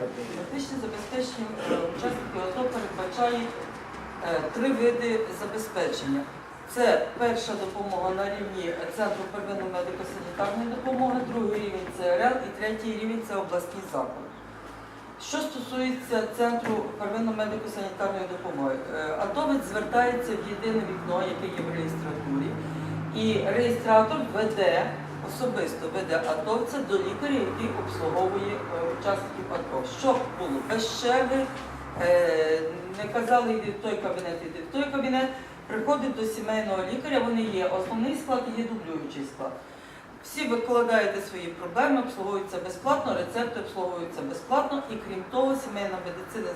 Медичне забезпечення е, учасників АТО передбачає е, три види забезпечення. Це перша допомога на рівні Центру первинної медико-санітарної допомоги, другий рівень це РЛ і третій рівень це обласні заклади. Що стосується Центру первинної медико-санітарної допомоги, е, атовець звертається в єдине вікно, яке є в реєстратурі, і реєстратор веде, особисто веде атовця до лікаря, який обслуговує е, учасників АТО. Щоб було без черги, е, не казали, йди в той кабінет, йди в той кабінет, приходить до сімейного лікаря, вони є основний склад і є дублюючий склад. Всі викладаєте свої проблеми, обслуговуються безплатно, рецепти обслуговуються безплатно, і крім того, сімейна медицина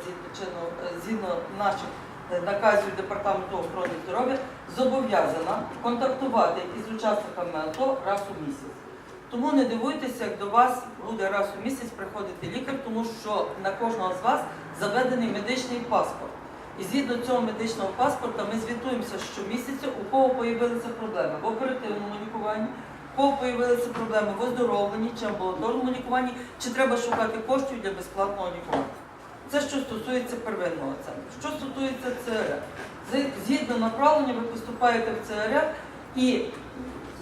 згідно е, наших наказів Департаменту охорони здоров'я зобов'язана контактувати із учасниками АТО раз у місяць. Тому не дивуйтеся, як до вас буде раз у місяць приходити лікар, тому що на кожного з вас заведений медичний паспорт. І згідно цього медичного паспорта ми звітуємося щомісяця, у кого з'явилися проблеми в оперативному лікуванні, у кого з'явилися проблеми в оздоровленні чи амбулаторному лікуванні, чи треба шукати коштів для безплатного лікування. Це що стосується первинного центру. Що стосується ЦРР, З- згідно направлення ви поступаєте в ЦРР і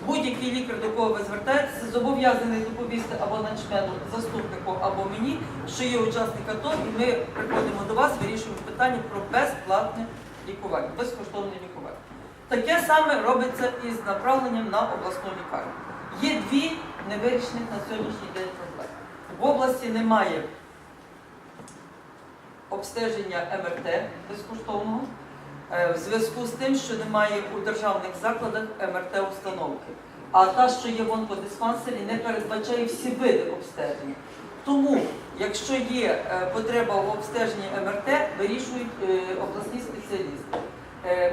будь-який лікар, до кого ви звертаєтеся, зобов'язаний доповісти або начмену заступнику, або мені, що є учасник АТО, і ми приходимо до вас, вирішуємо питання про безплатне лікування, безкоштовне лікування. Таке саме робиться із направленням на обласну лікарню. Є дві невирішених на сьогоднішній день проблеми. В області немає обстеження МРТ безкоштовного е, в зв'язку з тим, що немає у державних закладах МРТ-установки. А та, що є в онкодиспансері, не передбачає всі види обстеження. Тому, якщо є е, потреба в обстеженні МРТ, вирішують е, обласні спеціалісти.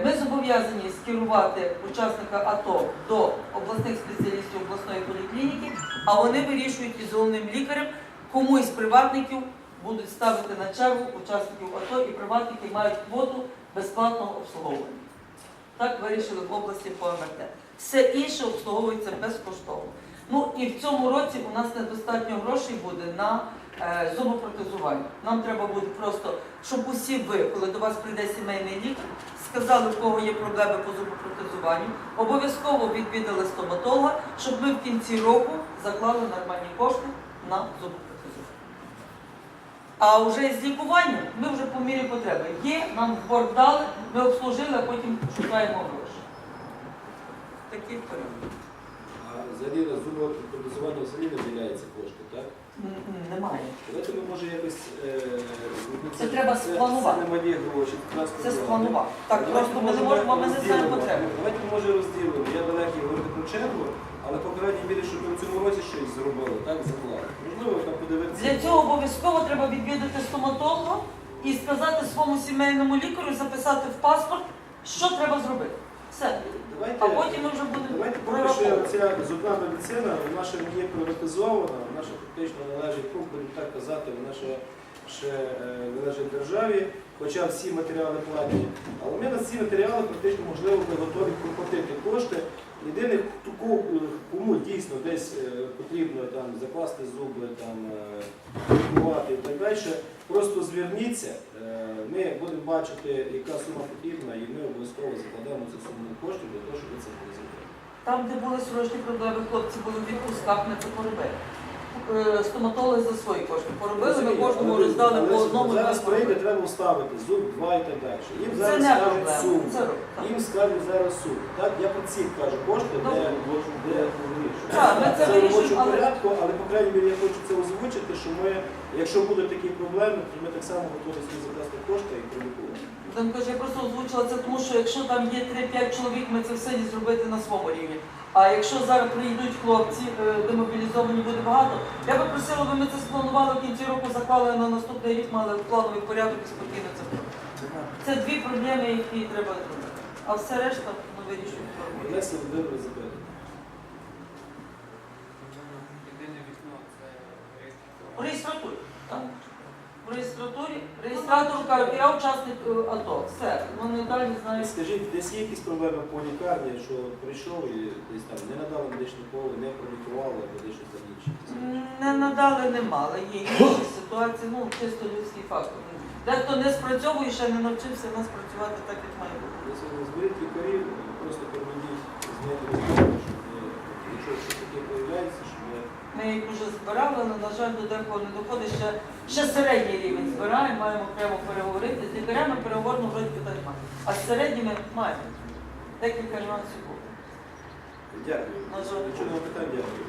Ми зобов'язані скерувати учасника АТО до обласних спеціалістів обласної поліклініки, а вони вирішують із головним лікарем, кому із приватників будуть ставити на чергу учасників АТО, і приватники мають квоту безплатного обслуговування. Так вирішили в області по МРТ. Все інше обслуговується безкоштовно. Ну і в цьому році у нас недостатньо грошей буде на е, зубопротезування. Нам треба буде просто, щоб усі ви, коли до вас прийде сімейний лікар, сказали, в кого є проблеми по зубопротезуванню, обов'язково відвідали стоматолога, щоб ми в кінці року заклали нормальні кошти на зубопротезування. А вже з лікуванням ми вже по мірі потреби. Є, нам борг дали, ми обслужили, а потім шукаємо гроші. Такий порядок. А взагалі на зубопротезування взагалі не виділяється кошти, так? Немає. Давайте ми може якось... е, ну, Це треба спланувати. Це не малі гроші. Це спланувати. Так, Давайте, просто ми не може, можемо, ми не знаємо розділимо. потреби. Давайте ми може розділимо. Я далекий говорити про чергу, але по крайній мірі, щоб ми в цьому році щось зробили, так, заклали. Можливо, там подивитися. Для цього обов'язково треба відвідати стоматолога і сказати своєму сімейному лікарю, записати в паспорт, що треба зробити. Все. Давайте, А потім ми вже будемо Давайте поки що ця зубна медицина, вона ще не є приватизована, вона ще фактично належить, ну, будемо так казати, вона ще, ще е, належить державі, хоча всі матеріали платні. Але ці матеріали практично можливо ми готові проплатити кошти. Єдине, кому дійсно десь е, потрібно там закласти зуби, е, лікувати і так далі, просто зверніться. Е, Ми будемо бачити, яка сума потрібна, і ми обов'язково закладемо цю суму коштів для того, щоб це могли зробити. Там, де були срочні проблеми, хлопці були в відпусках, ми це поробили. Е, Стоматологи за свої кошти поробили, ми кожному роздали по одному. Зараз прийде, треба вставити зуб, два і так далі. Їм зараз не скажуть проблема. суму. Це так. Їм скажуть зараз суму. Так, я про ці кажу кошти, де, Добре. де вирішую. Так, ми це в робочому але- порядку, але по крайній мірі я хочу це озвучити, що ми, якщо будуть такі проблеми, то ми так само готові собі закласти кошти і пролікувати. Богдан каже, я просто озвучила це, тому що якщо там є 3-5 чоловік, ми це все не зробити на своєму рівні. А якщо зараз приїдуть хлопці, е, демобілізовані буде багато, я би просила, би ми це спланували в кінці року, заклали на наступний рік, мали плановий порядок і спокійно це зробити. Це дві проблеми, які треба зробити. А все решта ми вирішуємо. Володимир запитання. Єдине вікно це У реєстратурі. так? В реєстратурі реєстратор каже, я учасник е, АТО. Все, вони далі знають. Скажіть, десь є якісь проблеми по лікарні, що прийшов і десь там не надали медичну поле, не пролікували, або десь щось там? Не надали, не мали. Є інші ситуації, ну чисто людський фактор. Дехто не спрацьовує, ще не навчився нас працювати так, як має бути. Зберіть лікарів, просто переведіть з ними щоб ми, якщо щось таке появляється, щоб ми Ми їх вже збирали, але, на жаль, до декого не доходить. Ще, ще середній рівень збираємо, маємо прямо переговорити. З лікарями переговорно вроді питань немає. А з середніми маємо. Декілька нюансів було. Дякую. На жаль. Питань, дякую.